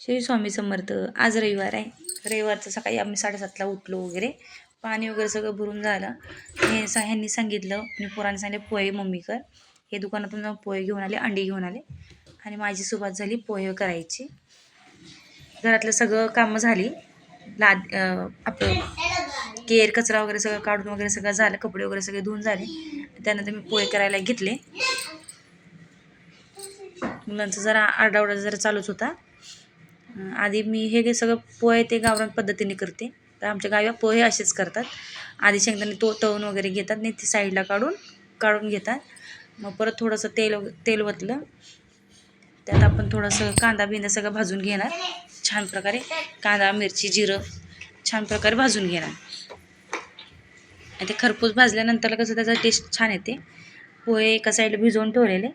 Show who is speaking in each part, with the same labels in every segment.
Speaker 1: श्री स्वामी समर्थ आज रविवार आहे. रविवारचं सकाळी आम्ही साडेसातला उठलो वगैरे. पाणी वगैरे सगळं भरून झालं. हे सा ह्यांनी सांगितलं आणि पोरांनी सांगितले पोहे मम्मी कर. हे दुकानातून जाऊन पोहे घेऊन आले अंडी घेऊन आले. आणि माझी सुरुवात झाली पोहे करायची. घरातलं सगळं कामं झाली. लाद आपलं केर कचरा वगैरे सगळं काढून वगैरे सगळं झालं. कपडे वगैरे सगळे धुवून झाले. त्यानंतर मी पोहे करायला घेतले. मुलांचा जरा आरडाओरडा जरा चालूच होता. आधी मी हे सगळं पोहे ते गावरान पद्धतीने करते. तर आमच्या गावी पोहे असेच करतात. आधी शेंगदाणे तो तळून वगैरे घेतात नाही ते साईडला काढून काढून घेतात. मग परत थोडंसं तेल तेल वतलं त्यात आपण थोडंसं कांदा बिंदा सगळं भाजून घेणार. छान प्रकारे कांदा मिरची जिरं छान प्रकारे भाजून घेणार. आणि ते खरपूस भाजल्यानंतर कसं त्याचा टेस्ट छान येते. पोहे एका साईडला भिजवून ठेवलेले.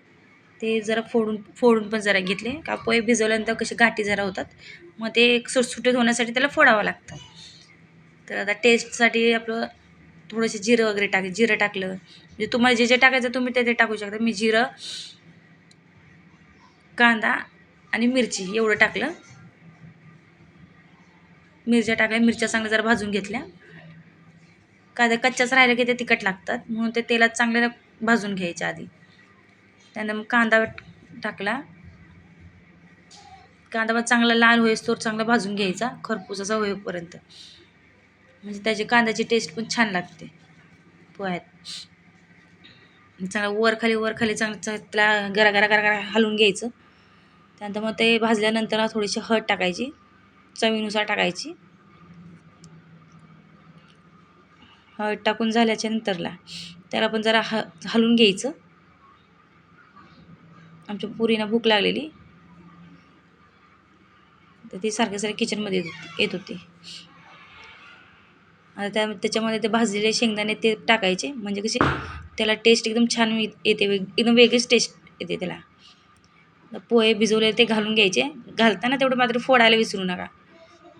Speaker 1: ते जरा फोडून फोडून पण जरा घेतले. का पोहे भिजवल्यानंतर कसे गाठी जरा होतात. मग ते सुटसुटीत होण्यासाठी त्याला फोडावं लागतं. तर आता टेस्टसाठी आपलं थोडंसं जिरं वगैरे टाक जिरं टाकलं. म्हणजे तुम्हाला जे जे टाकायचं तुम्ही ते ते टाकू शकता. मी जिरं कांदा आणि मिरची एवढं टाकलं. मिरच्या टाकल्या मिरच्या चांगल्या जरा भाजून घेतल्या. कांदा कच्च्याच राहिल्या की ते तिखट लागतात. म्हणून ते तेलात चांगल्या भाजून घ्यायच्या आधी. त्यानंतर मग कांदा टाकला. कांदा चांगला लाल होईस्तोवर चांगला भाजून घ्यायचा खरपूसाचा होईपर्यंत. म्हणजे त्याची कांद्याची टेस्ट पण छान लागते पोह्यात. चांगला वर खाली वर खाली चांगलं त्याला गरा गरा गरा गरा हलवून घ्यायचं. त्यानंतर मग ते भाजल्यानंतर थोडीशी हळद टाकायची चवीनुसार टाकायची. हळद टाकून झाल्याच्या नंतरला त्याला पण जरा ह हलवून घ्यायचं. आमच्या पुरीना भूक लागलेली. तर ती सारखे सारखे किचनमध्ये येत होती येत होती. आता त्या त्याच्यामध्ये ते भाजलेले शेंगदाणे ते टाकायचे. म्हणजे कसे त्याला टेस्ट एकदम छान येते वेग एकदम वेगळीच टेस्ट येते त्याला. पोहे भिजवले ते घालून घ्यायचे. घालताना तेवढं मात्र फोडायला विसरू नका.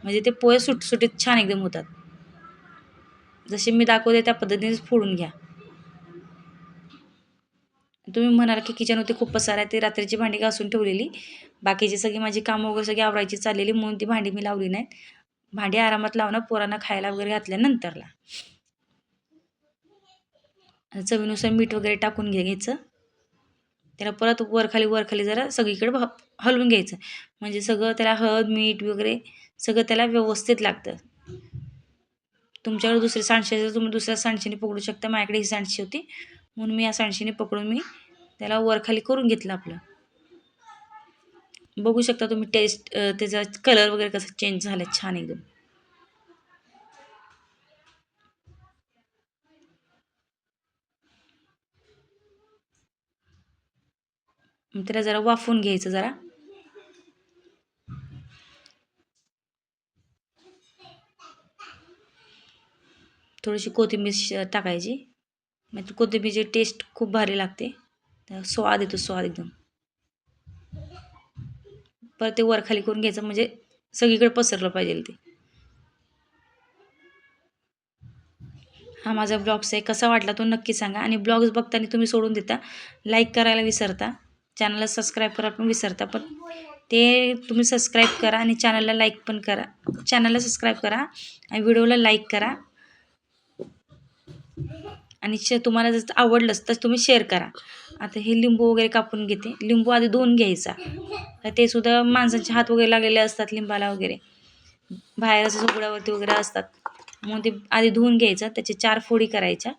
Speaker 1: म्हणजे ते पोहे सुटसुटीत छान एकदम होतात. जसे मी दाखवते त्या पद्धतीनेच फोडून घ्या. तुम्ही म्हणाल की किचन होती खूप पसार आहे. ते रात्रीची भांडी घासून ठेवलेली. बाकीची सगळी माझी कामं वगैरे सगळी आवरायची चाललेली म्हणून ती भांडी मी लावली नाहीत. भांडी आरामात लावणं पोरांना खायला वगैरे घातल्यानंतरला चवीनुसार मीठ वगैरे टाकून घे घ्यायचं. त्याला परत वरखाली वरखाली जरा सगळीकडे भा हलवून घ्यायचं. म्हणजे सगळं त्याला हळद मीठ वगैरे सगळं त्याला व्यवस्थित लागतं. तुमच्याकडे दुसरी सांडशी असेल तर तुम्ही दुसऱ्या सांडशीने पकडू शकता. माझ्याकडे ही सांडशी होती. म्हणून मी या सांडशीने पकडून मी त्याला वरखाली करून घेतलं आपलं. बघू शकता तुम्ही टेस्ट त्याचा कलर वगैरे कसा चेंज झाला छान एकदम. त्याला जरा वाफवून घ्यायचं जरा. थोडीशी कोथिंबीर टाकायची. मग कोथिंबीरची टेस्ट खूप भारी लागते. स्वाद येतो स्वाद एकदम. परत ते वरखाली करून घ्यायचं म्हणजे सगळीकडे पसरलं पाहिजे ते. हा माझा ब्लॉग्स आहे. कसा वाटला तो नक्की सांगा. आणि ब्लॉग्स बघताना तुम्ही सोडून देता. लाईक करायला विसरता. चॅनलला सबस्क्राईब करायला पण विसरता. पण ते तुम्ही सबस्क्राईब करा आणि चॅनलला लाईक पण करा. चॅनलला सबस्क्राईब करा आणि व्हिडिओला लाईक करा. आणि शे तुम्हाला जर आवडलंच तर तुम्ही शेअर करा. आता हे लिंबू वगैरे कापून घेते. लिंबू आधी धुवून घ्यायचा. ते सुद्धा माणसांचे हात वगैरे लागलेले असतात लिंबाला वगैरे. बाहेर असं सुगड्यावरती वगैरे असतात. मग ते आधी धुवून घ्यायचं. त्याचे चार फोडी करायच्या.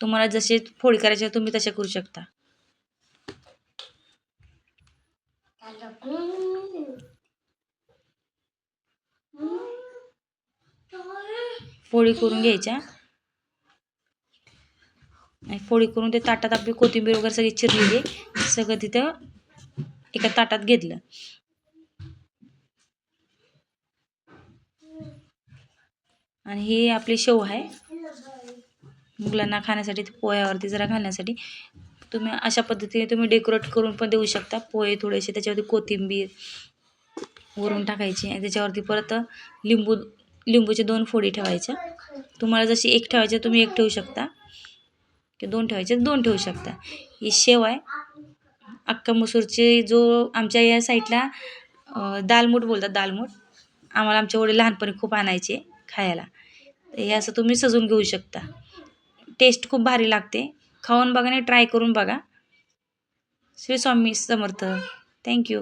Speaker 1: तुम्हाला जसे फोडी करायच्या तुम्ही तशा करू शकता. फोडी करून घ्यायच्या. फोडी करून ते ताटात आपली कोथिंबीर वगैरे सगळी चिरलेली सगळं तिथं एका ताटात घेतलं. आणि ही आपली शेव आहे. मुलांना खाण्यासाठी पोह्यावरती जरा घालण्यासाठी. तुम्ही अशा पद्धतीने तुम्ही डेकोरेट करून पण देऊ शकता. पोहे थोडेसे त्याच्यावरती कोथिंबीर वरून टाकायची आणि त्याच्यावरती परत लिंबू लिंबूचे दोन फोडी ठेवायच्या तुम्हाला जशी एक ठेवायची तुम्ही एक ठेवू शकता. की दोन ठेवायचे दोन ठेवू शकता. ही शेव आहे. अक्का मसूरचे जो आमच्या या साईडला दालमूठ दालमूट बोलतात दालमूट आम्हाला आमच्या वडील लहानपणी खूप आणायचे खायला. तर हे असं तुम्ही सजवून घेऊ शकता. टेस्ट खूप भारी लागते. खाऊन बघा आणि ट्राय करून बघा. श्री स्वामी समर्थ. थँक्यू